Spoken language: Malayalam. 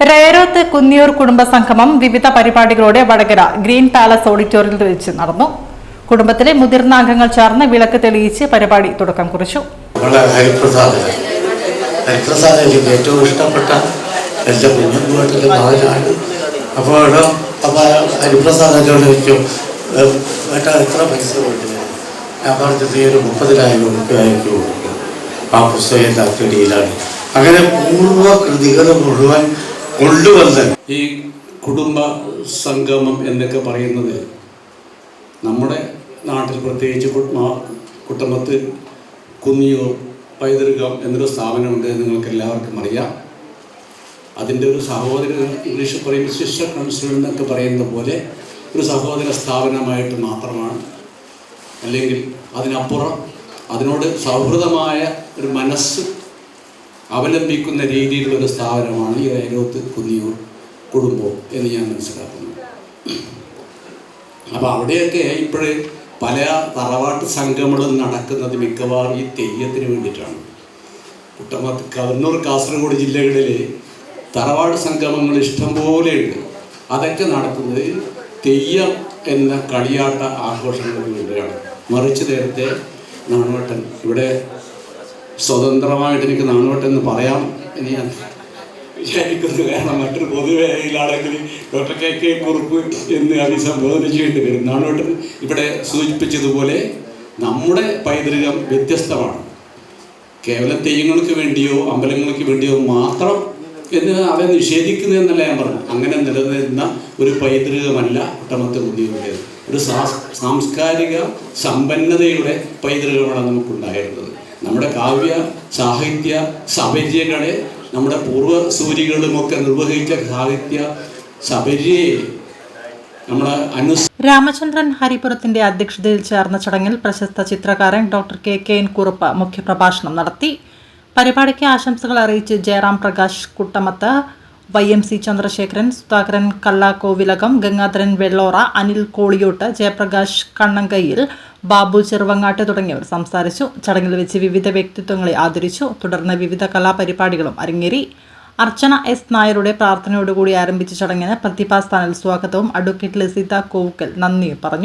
രേരോത്ത് കുന്നിയൂർ കുടുംബ സംഗമം വിവിധ പരിപാടികളോടെ വടകര ഗ്രീൻ പാലസ് ഓഡിറ്റോറിയത്തിൽ വെച്ച് നടന്നു. കുടുംബത്തിലെ മുതിർന്ന അംഗങ്ങൾ ചേർന്ന് വിളക്ക് തെളിയിച്ച് പരിപാടി തുടക്കം കുറിച്ചു. ഇഷ്ടപ്പെട്ട അപ്പോൾ അപ്പോൾ ഹരിപ്രസാദ് എന്നോട് ചോദിച്ചു "ഏഹ്, ഏട്ടാ എത്ര പൈസ കൊടുക്കുന്നത് ഞാൻ പറഞ്ഞത് ഈ ഒരു മുപ്പതിനായിരം രൂപയ്ക്ക് കൊടുക്കും. ആ പുസ്തകത്തിന്റെ അച്ചടിയിലാണ് അങ്ങനെ പൂർവ കൃതികൾ മുഴുവൻ കൊണ്ടുവന്ന് ഈ കുടുംബ സംഗമം എന്നൊക്കെ പറയുന്നത് നമ്മുടെ നാട്ടിൽ പ്രത്യേകിച്ച് കുട്ടമത്ത് കുന്നിയൂർ പൈതൃകം എന്നൊരു സ്ഥാപനമുണ്ട് നിങ്ങൾക്ക് എല്ലാവർക്കും അറിയാം. അതിന്റെ ഒരു സഹോദര ഇംഗ്ലീഷ് പറയുമ്പോൾ സിസ്റ്റർ കൗൺസിൽ എന്നൊക്കെ പറയുന്ന പോലെ ഒരു സഹോദര സ്ഥാപനമായിട്ട് മാത്രമാണ്. അല്ലെങ്കിൽ അതിനപ്പുറം അതിനോട് സൗഹൃദമായ ഒരു മനസ്സ് അവലംബിക്കുന്ന രീതിയിലുള്ള ഒരു സ്ഥാപനമാണ് ഈ അയലോത്ത് കുന്നിയൂർ കുടുംബം എന്ന് ഞാൻ മനസ്സിലാക്കുന്നു. അപ്പോൾ അവിടെയൊക്കെ ഇപ്പോഴേ പല തറവാട്ട് സംഘങ്ങളും നടക്കുന്നത് മിക്കവാറും ഈ തെയ്യത്തിന് വേണ്ടിയിട്ടാണ്. കുട്ടമത്ത് കണ്ണൂർ കാസർഗോഡ് ജില്ലകളിൽ തറവാട് സംഗമങ്ങൾ ഇഷ്ടംപോലെയുണ്ട് അതൊക്കെ നടത്തുന്നത് തെയ്യം എന്ന കളിയാട്ട ആഘോഷങ്ങൾക്ക് വേണ്ടിയാണ്. മറിച്ച് നേരത്തെ നാണവട്ടൻ ഇവിടെ സ്വതന്ത്രമായിട്ട് എനിക്ക് നാണുവട്ടൻ എന്ന് പറയാം ഇനി വിചാരിക്കുന്നു. കാരണം മറ്റൊരു പൊതുവേദിയിലാണെങ്കിൽ ഡോക്ടർ കെ കെ കുറുപ്പ് എന്ന് അഭിസംബോധന ചെയ്യേണ്ടി വരും. നാണോട്ടൻ ഇവിടെ സൂചിപ്പിച്ചതുപോലെ നമ്മുടെ പൈതൃകം വ്യത്യസ്തമാണ്. കേവലം തെയ്യങ്ങൾക്ക് വേണ്ടിയോ അമ്പലങ്ങൾക്ക് വേണ്ടിയോ മാത്രം എന്ന് അവരെ നിഷേധിക്കുന്നതെന്നല്ല ഞാൻ പറഞ്ഞു അങ്ങനെ നിലനിന്ന ഒരു പൈതൃകമല്ല ഒട്ടമത്തെ കുന്നിയുടേത് ഒരു സാംസ്കാരിക സമ്പന്നതയുടെ പൈതൃകമാണ് നമുക്കുണ്ടായിരുന്നത് നമ്മുടെ കാവ്യ സാഹിത്യ സപര്യകളെ നമ്മുടെ പൂർവസൂരികളുമൊക്കെ നിർവഹിച്ച സാഹിത്യ സപര്യയെ രാമചന്ദ്രൻ ഹരിപുരത്തിന്റെ അധ്യക്ഷതയിൽ ചേർന്ന ചടങ്ങിൽ പ്രശസ്ത ചിത്രകാരൻ doctor K K N Kurup മുഖ്യപ്രഭാഷണം നടത്തി. പരിപാടിക്ക് ആശംസകൾ അറിയിച്ച് Jayaram Prakash Kuttamath Y M C Chandrasekharan Sudhakaran Kallakkovilakam Gangadharan Vellora Anil Koliyot Jayaprakash Kannankayil Babu Cheruvangat തുടങ്ങിയവർ സംസാരിച്ചു. ചടങ്ങിൽ വെച്ച് വിവിധ വ്യക്തിത്വങ്ങളെ ആദരിച്ചു. തുടർന്ന് വിവിധ കലാപരിപാടികളും അരങ്ങേറി. അർച്ചന എസ് നായരുടെ പ്രാർത്ഥനയോടുകൂടി ആരംഭിച്ച ചടങ്ങിന് പ്രതിഭാസ്ഥാനിൽ സ്വാഗതവും. അഡ്വക്കേറ്റ് ലസിത കോവുക്കൽ നന്ദിയും പറഞ്ഞു.